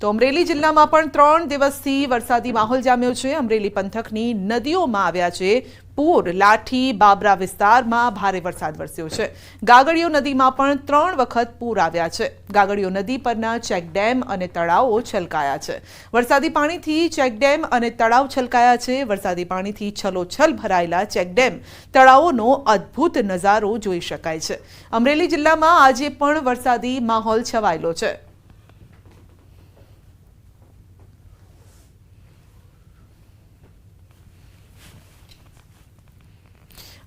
તો અમરેલી જિલ્લામાં પણ ત્રણ દિવસથી વરસાદી માહોલ જામ્યો છે. અમરેલી પંથકની નદીઓમાં આવ્યા છે. પૂર, લાઠી, બાબરા વિસ્તારમાં ભારે વરસાદ વરસ્યો છે. ગાગડીયો નદીમાં પણ ત્રણ વખત પૂર આવ્યા છે. ગાગડીયો નદી પરના ચેકડેમ અને તળાવો છલકાયા છે. વરસાદી પાણીથી ચેકડેમ અને તળાવ છલકાયા છે. વરસાદી પાણીથી છલોછલ ભરાયેલા ચેકડેમ તળાવોનો અદ્ભુત નજારો જોઈ શકાય છે. અમરેલી જિલ્લામાં આજે પણ વરસાદી માહોલ છવાયેલો છે.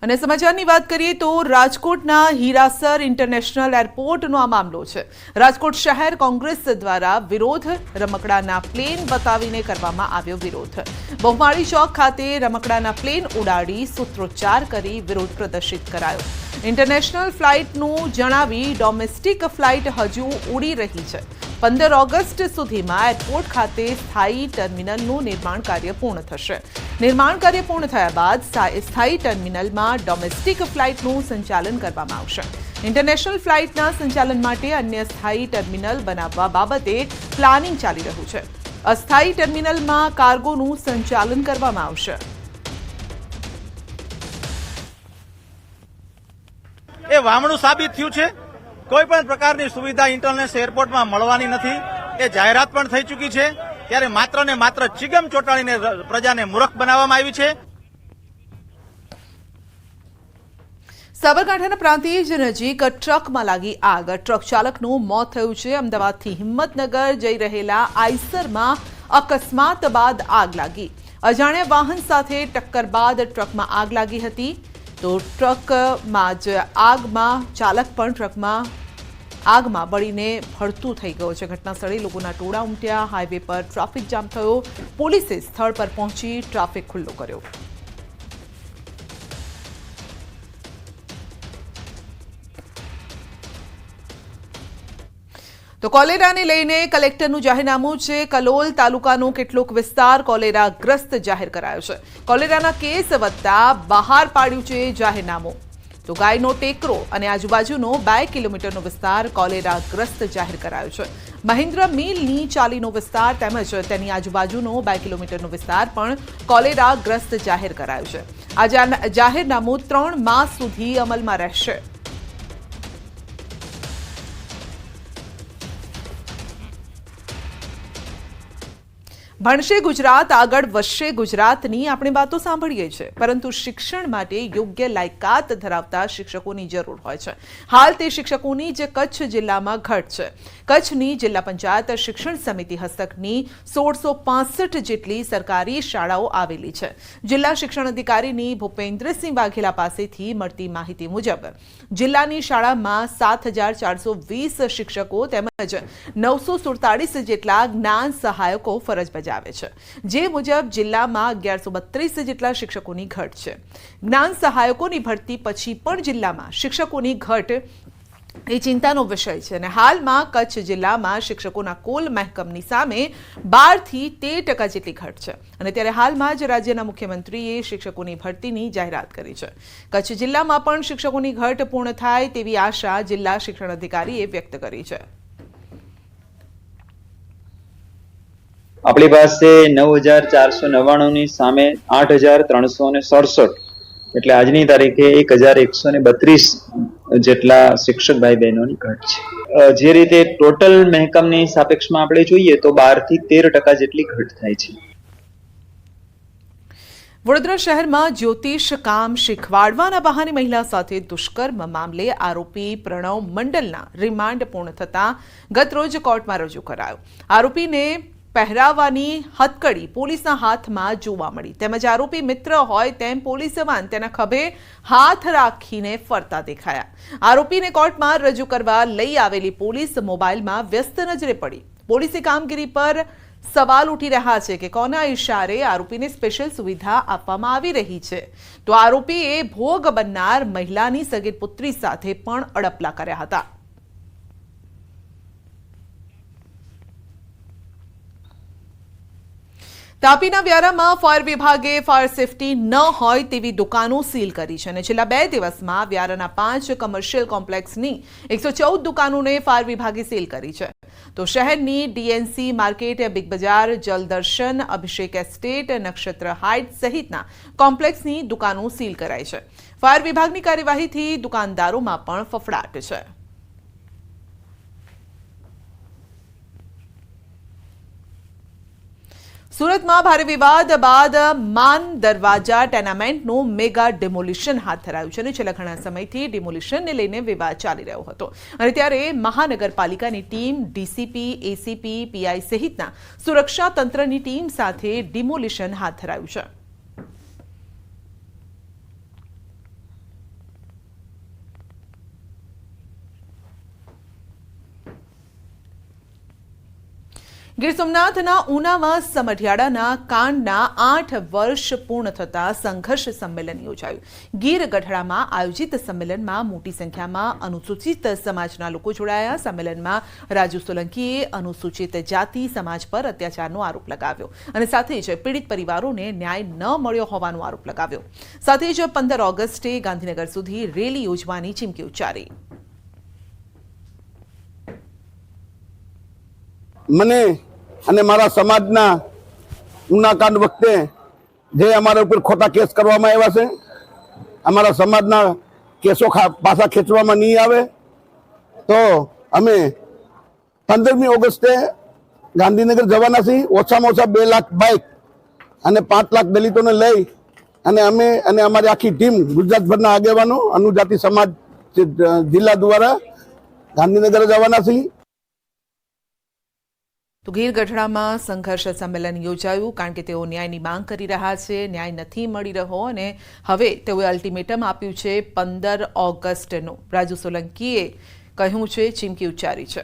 અને સમાચારની વાત કરીએ તો રાજકોટના હીરાસર ઇન્ટરનેશનલ એરપોર્ટનો આ મામલો છે. રાજકોટ શહેર કોંગ્રેસ દ્વારા વિરોધ રમકડાના પ્લેન બતાવીને કરવામાં આવ્યો વિરોધ. બહુમાળી ચોક ખાતે રમકડાના પ્લેન ઉડાડી સૂત્રોચ્ચાર કરી વિરોધ પ્રદર્શિત કરાયો. ઇન્ટરનેશનલ ફ્લાઇટનું જણાવી ડોમેસ્ટિક ફ્લાઇટ હજુ ઉડી રહી છે. પંદર ઓગસ્ટ સુધીમાં એરપોર્ટ ખાતે સ્થાયી ટર્મિનલનું નિર્માણ કાર્ય પૂર્ણ થશે. નિર્માણ કાર્ય પૂર્ણ થયા બાદ સ્થાયી ટર્મિનલમાં ડોમેસ્ટિક ફ્લાઇટનું સંચાલન કરવામાં આવશે. ઇન્ટરનેશનલ ફ્લાઇટના સંચાલન માટે અન્ય સ્થાયી ટર્મિનલ બનાવવા બાબતે પ્લાનિંગ ચાલી રહ્યું છે. અસ્થાયી ટર્મિનલમાં કાર્ગોનું સંચાલન કરવામાં આવશે. એ વામણું સાબિત થયું છે. કોઈ પણ પ્રકારની સુવિધા ઇન્ટરનેશનલ એરપોર્ટમાં મળવાની નથી. એ જાહેરાત પણ થઈ ચૂકી છે. ત્યારે માત્ર ને માત્ર ચિગમ ચોંટાડીને પ્રજાને મૂર્ખ બનાવવામાં આવી છે. સાબરકાંઠાના પ્રાંતિજ નજીક ટ્રકમાં લાગી આગ. ટ્રક ચાલકનું મોત થયું છે. અમદાવાદથી હિંમતનગર જઈ રહેલા આઈસરમાં અકસ્માત બાદ આગ લાગી. અજાણ્યા વાહન સાથે ટક્કર બાદ ટ્રકમાં આગ લાગી હતી. તો ટ્રકમાં જ આગમાં, ચાલક પણ ટ્રકમાં આગમાં બળીને ભડતું થઈ ગયો છે. ઘટના સ્થળે લોકોના ટોળા ઉમટ્યા, હાઈવે પર ટ્રાફિક જામ થયો. પોલીસે સ્થળ પર પહોંચી ટ્રાફિક ખુલ્લો કર્યો. તો કોલેરાને લઈને કલેક્ટરનું જાહેરનામું છે. કલોલ તાલુકાનો કેટલોક વિસ્તાર કોલેરાગ્રસ્ત જાહેર કરાયો છે. કોલેરાના કેસ વધતા બહાર પાડ્યું છે જાહેરનામું. તો ગાયનો ટેકરો અને આજુબાજુનો બે કિલોમીટરનો વિસ્તાર કોલેરાગ્રસ્ત જાહેર કરાયો છે. મહિન્દ્ર મિલની ચાલીનો વિસ્તાર તેમજ તેની આજુબાજુનો બે કિલોમીટરનો વિસ્તાર પણ કોલેરાગ્રસ્ત જાહેર કરાયો છે. આ જાહેરનામું ત્રણ માસ સુધી અમલમાં રહેશે. ભણશે ગુજરાત, આગળ વધશે ગુજરાતની આપણે વાતો સાંભળીએ છીએ. પરંતુ શિક્ષણ માટે યોગ્ય લાયકાત ધરાવતા શિક્ષકોની જરૂર હોય છે. હાલ તે શિક્ષકોની જે કચ્છ જિલ્લામાં ઘટ છે. કચ્છની જિલ્લા પંચાયત શિક્ષણ સમિતિ હસ્તકની સોળસો જેટલી સરકારી શાળાઓ આવેલી છે. જિલ્લા શિક્ષણ અધિકારીની ભૂપેન્દ્રસિંહ વાઘેલા પાસેથી મળતી માહિતી મુજબ, જિલ્લાની શાળામાં સાત હજાર ચારસો વીસ શિક્ષકો તેમજ નવસો જેટલા જ્ઞાન સહાયકો ફરજ બજાવે છે. જે મુજબ જિલ્લામાં અગિયારસો બત્રીસ જેટલા શિક્ષકોની ઘટ છે. જ્ઞાન સહાયકોની ભરતી પછી પણ જિલ્લામાં શિક્ષકોની ઘટ એ ચિંતાનો વિષય છે અને હાલમાં કચ્છ જિલ્લામાં શિક્ષકોના કુલ મહેકમની સામે બારથી તેર ટકા જેટલી ઘટ છે. અને ત્યારે હાલમાં જ રાજ્યના મુખ્યમંત્રીએ શિક્ષકોની ભરતીની જાહેરાત કરી છે. કચ્છ જિલ્લામાં પણ શિક્ષકોની ઘટ પૂર્ણ થાય તેવી આશા જિલ્લા શિક્ષણ અધિકારીએ વ્યક્ત કરી છે. આપણી પાસે નવ હજાર ચારસો નવ્વાણુંની સામે આઠ હજાર ત્રણસો ને સડસઠ. એટલે આજની તારીખે એક હજાર એકસો ને બત્રીસ જેટલા શિક્ષક ભાઈ બહેનોની ઘટ છે. જે રીતે ટોટલ મહેકમની સાપેક્ષમાં આપણે જોઈએ તો બારથી તેર ટકા જેટલી ઘટ થાય છે. વડોદરા શહેરમાં જ્યોતિષ કામ શીખવાડવાના બહાને મહિલા સાથે દુષ્કર્મ મામલે આરોપી પ્રણવ મંડલના રિમાન્ડ પૂર્ણ થતાં ગતરોજ કોર્ટમાં રજૂ કરાયો. આરોપીને પહેરાવવાની હથકડી પોલીસના હાથમાં જોવા મળી. તેમજ આરોપી મિત્ર હોય તેમ પોલીસ જવાન તેના ખભે હાથ રાખીને ફરતા દેખાયા. આરોપીને કોર્ટમાં રજૂ કરવા લઈ આવેલી પોલીસ મોબાઈલમાં વ્યસ્ત નજરે પડી. પોલીસે કામગીરી પર સવાલ ઉઠી રહ્યા છે કે કોના ઇશારે આરોપીને સ્પેશિયલ સુવિધા આપવામાં આવી રહી છે. તો આરોપીએ ભોગ બનનાર મહિલાની સગીર પુત્રી સાથે પણ અડપલા કર્યા હતા. તાપીના વ્યારામાં ફાયર વિભાગે ફાયર સેફટી ન હોય તેવી દુકાનો સીલ કરી છે અને છેલ્લા બે દિવસમાં વ્યારાના પાંચ કમર્શિયલ કોમ્પ્લેક્સની એકસો ચૌદ દુકાનોને ફાયર વિભાગે સીલ કરી છે. તો શહેરની ડીએનસી માર્કેટ, બિગ બજાર, જલદર્શન, અભિષેક એસ્ટેટ, નક્ષત્ર હાઇટ સહિતના કોમ્પ્લેક્સની દુકાનો સીલ કરાઈ છે. ફાયર વિભાગની કાર્યવાહીથી દુકાનદારોમાં પણ ફફડાટ છે. સુરતમાં ભારે વિવાદ બાદ માન દરવાજા ટેનામેન્ટનું મેગા ડિમોલિશન હાથ ધરાયું છે અને છેલ્લા ઘણા સમયથી ડિમોલિશનને લઈને વિવાદ ચાલી રહ્યો હતો. અને ત્યારે મહાનગરપાલિકાની ટીમ ડીસીપી, એસીપી, પીઆઈ સહિતના સુરક્ષા તંત્રની ટીમ સાથે ડિમોલિશન હાથ ધરાયું છે. ગીર સોમનાથના ઉનામાં સમઢિયાળાના કાંડના આઠ વર્ષ પૂર્ણ થતા સંઘર્ષ સંમેલન યોજાયું. ગીર ગઢડામાં આયોજિત સંમેલનમાં મોટી સંખ્યામાં અનુસૂચિત સમાજના લોકો જોડાયા. સંમેલનમાં રાજુ સોલંકીએ અનુસૂચિત જાતિ, સમાજ પર અત્યાચારનો આરોપ લગાવ્યો અને સાથે જ પીડિત પરિવારોને ન્યાય ન મળ્યો હોવાનો આરોપ લગાવ્યો. સાથે જ પંદર ઓગસ્ટે ગાંધીનગર સુધી રેલી યોજવાની ચીમકી ઉચ્ચારી. મને અને મારા સમાજના ઉનાકાંડ વખતે જે અમારા ઉપર ખોટા કેસ કરવામાં આવ્યા છે, અમારા સમાજના કેસો પાછા ખેંચવામાં નહીં આવે, તો અમે પંદરમી ઓગસ્ટે ગાંધીનગર જવાના છીએ. ઓછામાં ઓછા બે લાખ બાઇક અને પાંચ લાખ દલિતોને લઈ અને અમે અને અમારી આખી ટીમ ગુજરાતભરના આગેવાનો, અનુજાતિ સમાજ જિલ્લા દ્વારા ગાંધીનગર જવાના છીએ. તો ગીર ગઢડામાં સંઘર્ષ સંમેલન યોજાયું કારણ કે તેઓ ન્યાયની માંગ કરી રહ્યા છે, ન્યાય નથી મળી રહ્યો અને હવે તેઓએ અલ્ટિમેટમ આપ્યું છે પંદર ઓગસ્ટનું. રાજુ સોલંકીએ કહ્યું છે, ચીમકી ઉચ્ચારી છે.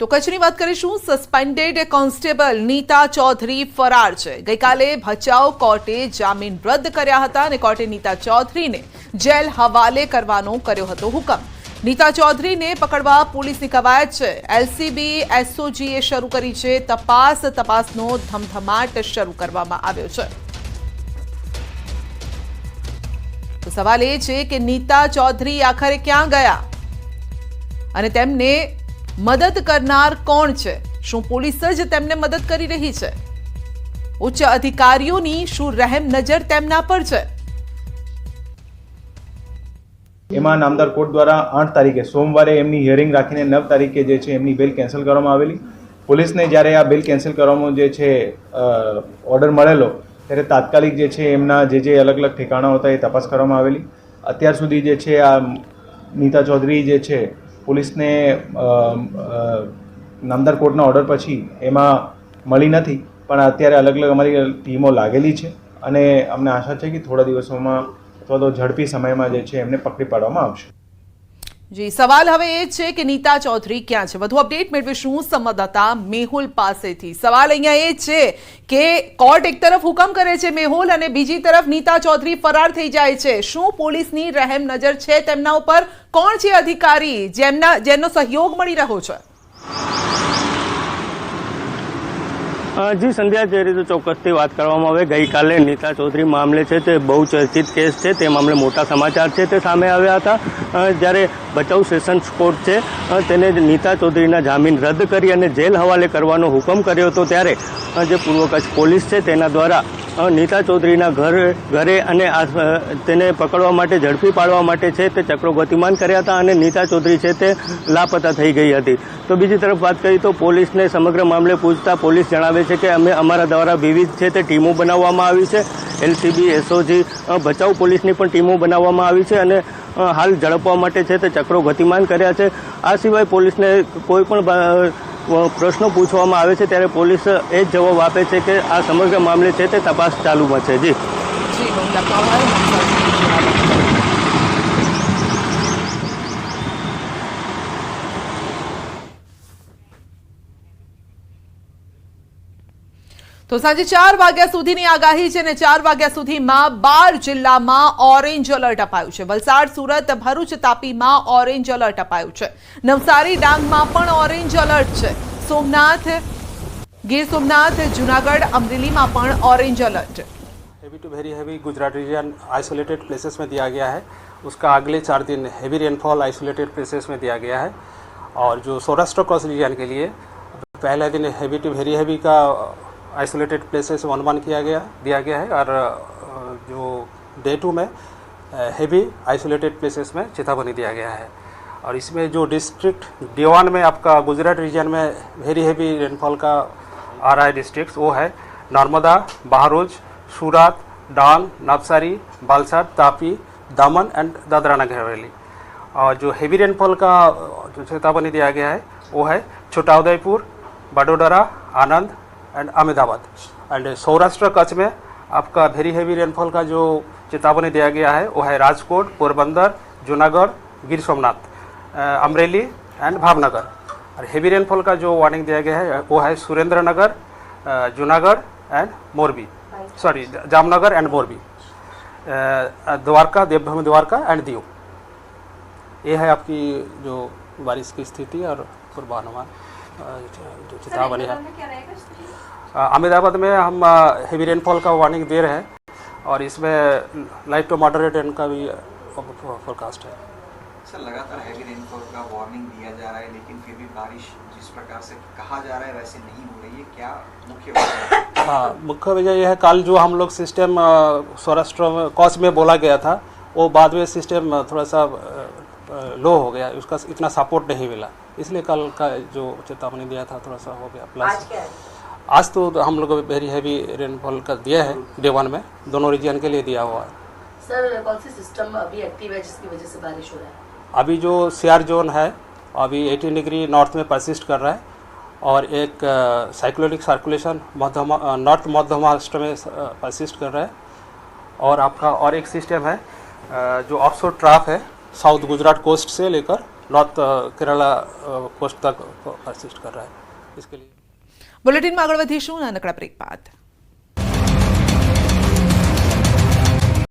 તો કચ્છની વાત કરીશું સસ્પેન્ડેડ કોન્સ્ટેબલ નીતા ચૌધરી ફરાર છે. ગઈકાલે ભચાઉ કોર્ટે જામીન રદ કર્યા હતા અને કોર્ટે નીતા ચૌધરીને જેલ હવાલે કરવાનો કર્યો હતો હુકમ. નીતા ચૌધરીને પકડવા પોલીસની કવાયત છે. એલસીબી, એસઓજીએ શરૂ કરી છે. તપાસ, તપાસનો ધમધમાટ શરૂ કરવામાં આવ્યો છે. તો સવાલ એ છે કે નીતા ચૌધરી આખરે ક્યાં ગયા? અને તેમને મદદ કરનાર કોણ છે? શું પોલીસ જ તેમને મદદ કરી રહી છે? ઉચ્ચ અધિકારીઓની શું રહેમ નજર તેમના પર છે? એમાં નામદાર કોર્ટ દ્વારા આઠ તારીખે, સોમવારે એમની હિયરિંગ રાખીને નવ તારીખે જે છે એમની બેલ કેન્સલ કરવામાં આવેલી. પોલીસને જ્યારે આ બેલ કેન્સલ કરવામાં જે છે ઓર્ડર મળેલો, ત્યારે તાત્કાલિક જે છે એમના જે જે અલગ અલગ ઠેકાણા હતા એ તપાસ કરવામાં આવેલી. અત્યાર સુધી જે છે આ નીતા ચૌધરી જે છે, પોલીસને નામદાર કોર્ટના ઓર્ડર પછી એમાં મળી નથી. પણ અત્યારે અલગ અલગ અમારી ટીમો લાગેલી છે. અને અમને આશા છે કે થોડા દિવસોમાં તો ઝડપી સમયમાં જે છે એમને પકડી પાડવામાં આવશે. જી, સવાલ હવે એ છે કે નીતા ચૌધરી ક્યાં છે? વધુ અપડેટ મેળવીશું સંવાદદાતા મેહુલ પાસેથી. સવાલ અહીંયા એ છે કે કોર્ટ એક તરફ હુકમ કરે છે મેહુલ અને બીજી તરફ નીતા ચૌધરી ફરાર થઈ જાય છે. શું પોલીસની રહેમ નજર છે તેમના ઉપર? કોણ છે અધિકારી? જેમના જેમનો સહયોગ મળી રહ્યો છે? જી, સંધ્યા જે રીતે ચોક્કસથી વાત કરવામાં આવે. ગઈકાલે નીતા ચૌધરી મામલે છે તે બહુ ચર્ચિત કેસ છે. તે મામલે મોટા સમાચાર છે તે સામે આવ્યા હતા. જ્યારે ભચાઉ સેશન્સ કોર્ટ છે તેને નીતા ચૌધરીના જામીન રદ કરી અને જેલ હવાલે કરવાનો હુકમ કર્યો હતો ત્યારે જે પૂર્વ કચ્છ પોલીસ છે તેના દ્વારા નીતા ચૌધરીના ઘર, ઘરે અને તેને પકડવા માટે, ઝડપી પાડવા માટે છે તે ચક્રો ગતિમાન કર્યા હતા અને નીતા ચૌધરી છે તે લાપતા થઈ ગઈ હતી. તો બીજી તરફ વાત કરીએ તો પોલીસને સમગ્ર મામલે પૂછતા પોલીસ જણાવે છે કે અમે અમારા દ્વારા વિવિધ છે તે ટીમો બનાવવામાં આવી છે. એલસીબી, એસઓજી ભચાઉ પોલીસની પણ ટીમો બનાવવામાં આવી છે અને હાલ ઝડપવા માટે છે તે ચક્રો ગતિમાન કર્યા છે. આ સિવાય પોલીસને કોઈ પણ પ્રશ્નો પૂછવામાં આવે છે, ત્યારે પોલીસ એ જ જવાબ આપે છે કે આ સમગ્ર મામલે છે તે તપાસ ચાલુમાં છે. જી જી મેહુલ આપનો આભાર અમારી સાથે જોડાવા બદલ. તો તો સાંજે ચાર વાગ્યા સુધીની આગાહી છે અને ચાર વાગ્યા સુધીમાં બાર જિલ્લામાં ઓરેન્જ એલર્ટ અપાયું છે વલસાડ સુરત ભરૂચ તાપીમાં ઓરેન્જ એલર્ટ અપાયું છે નવસારી ડાંગમાં પણ ઓરેન્જ એલર્ટ છે સોમનાથ ગીર સોમનાથ જુનાગઢ અમરેલીમાં પણ orange alert heavy to very heavy Gujarat region isolated places में दिया गया है उसका अगले चार दिन हैवी रेनफॉल आइसोलेटेड प्लेसेस में दिया गया है और जो सौराष्ट्र क्रॉस रीजन के लिए पहला दिन हैवी टू वेरी हैवी का isolated places one one किया गया, दिया गया है और जो डे टू में हैवी आइसोलेटेड प्लेसेस में चेतावनी दिया गया है। और इसमें जो डिस्ट्रिक्ट डीवान में आपका गुजरात रीजन में वेरी हैवी रेनफॉल का आ रहा है डिस्ट्रिक्ट वो है नर्मदा, बहरोज, सूरत डांग नवसारी बालसाड तापी, दामन एंड दादरा नगर हवेली और जो हेवी रेनफॉल का, जो चेतावनी दिया गया है, वो है छोटा उदयपुर, बडोदरा, आनंद एंड अहमदाबाद। एंड सौराष्ट्र कच्छ में आपका वेरी हैवी रेनफॉल का जो चेतावनी दिया गया है, वो है राजकोट, पोरबंदर, जूनागढ़, गिर सोमनाथ अमरेली एंड भावनगर। और हेवी रेनफॉल का जो वार्निंग दिया गया है, वो है Surendranagar Junagadh and Morbi. Sorry Jamnagar and Morbi. Dwarka, Devbhumi Dwarka and Diu. ये है आपकी जो बारिश की स्थिति और पूर्वानुमान। जो चेतावनी है अहमदाबाद में हम हेवी रेनफॉल का वार्निंग दे रहे हैं और इसमें लाइट टू मॉडरेट रेन का भी फोरकास्ट है। सर लगातार हैवी रेनफॉल का वार्निंग दिया जा रहा है लेकिन फिर भी बारिश जिस प्रकार से कहा जा रहा है वैसे नहीं हो रही है। क्या मुख्य वजह हाँ? मुख्य वजह यह है कल जो हम लोग सिस्टम सौराष्ट्र में कॉस में बोला गया था वो बाद में सिस्टम थोड़ा सा लो हो गया उसका इतना सपोर्ट नहीं मिला। इसलिए कल का जो चेतावनी दिया था थोड़ा सा हो गया प्लस आज तो हम लोग वेरी हैवी रेनफॉल का दिया है डे वन में। दोनों रीजन के लिए दिया हुआ है। सर कौन सी सिस्टम अभी एक्टिव है जिसकी वजह से बारिश हो रहा है? अभी जो सीआर जोन है अभी 18 डिग्री नॉर्थ में परसिस्ट कर रहा है और एक साइक्लोनिक सर्कुलेशन मध्य नॉर्थ मध्य महाराष्ट्र में परसिस्ट कर रहा है। और आपका और एक सिस्टम है जो ऑफशोर ट्राफ है साउथ गुजरात कोस्ट से लेकर नॉर्थ केरला कोस्ट तक परसिस्ट कर रहा है इसके लिए બુલેટિનમાં આગળ વધીશું નાનકડા બ્રેક બાદ